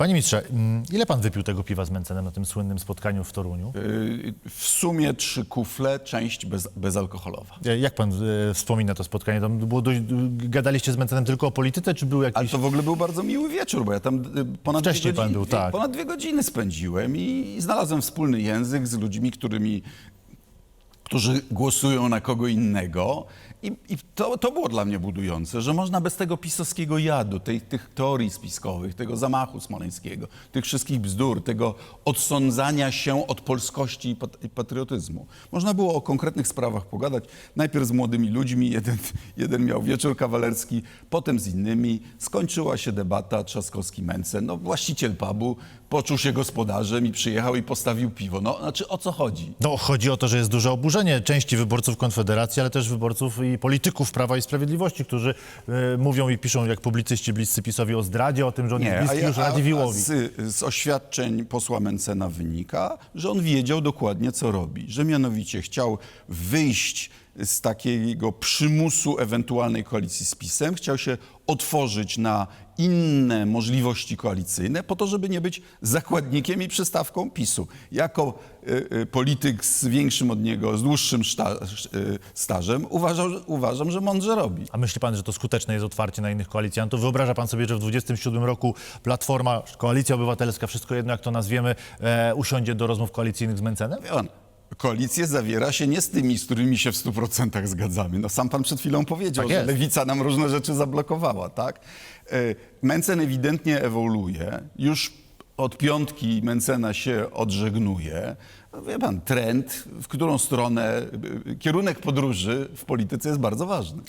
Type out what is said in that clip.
Panie ministrze, mm, ile pan wypił tego piwa z Mencenem na tym słynnym spotkaniu w Toruniu? Y, W sumie trzy kufle, część bez, bezalkoholowa. Jak pan e, wspomina to spotkanie? Tam było dość, gadaliście z Mencenem tylko o polityce, czy był Ale jakiś... to w ogóle był bardzo miły wieczór, bo ja tam y, ponad dwie, Wcześniej pan godziny, był, tak. ponad dwie godziny spędziłem i znalazłem wspólny język z ludźmi, którymi, którzy głosują na kogo innego. I, i to, to było dla mnie budujące, że można bez tego pisowskiego jadu, tej, tych teorii spiskowych, tego zamachu smoleńskiego, tych wszystkich bzdur, tego odsądzania się od polskości i pat- i patriotyzmu. Można było o konkretnych sprawach pogadać. Najpierw z młodymi ludźmi, jeden, jeden miał wieczór kawalerski, potem z innymi. Skończyła się debata Trzaskowski-Mencen. No, właściciel pubu poczuł się gospodarzem i przyjechał i postawił piwo. No, znaczy o co chodzi? No, chodzi o to, że jest duże oburzenie części wyborców Konfederacji, ale też wyborców i polityków Prawa i Sprawiedliwości, którzy e, mówią i piszą jak publicyści bliscy PiSowi o zdradzie, o tym, że on jest bliski już Radziwiłłowi. z, z oświadczeń posła Mencena wynika, że on wiedział dokładnie, co robi. Że mianowicie chciał wyjść z takiego przymusu ewentualnej koalicji z PiSem, chciał się otworzyć na inne możliwości koalicyjne po to, żeby nie być zakładnikiem i przystawką PiSu. Jako y, y, polityk z większym od niego, z dłuższym szta, y, stażem uważał, uważam, że mądrze robi. A myśli pan, że to skuteczne jest otwarcie na innych koalicjantów? Wyobraża pan sobie, że w 27 roku Platforma, Koalicja Obywatelska, wszystko jedno jak to nazwiemy, e, usiądzie do rozmów koalicyjnych z Mencenem? Wie pan, koalicję zawiera się nie z tymi, z którymi się w 100% zgadzamy. No sam pan przed chwilą powiedział, Tak że lewica nam różne rzeczy zablokowała, tak? E, Mencen ewidentnie ewoluuje. Już od piątki Mencena się odżegnuje. No, Wie pan, trend, w którą stronę, y, kierunek podróży w polityce jest bardzo ważny.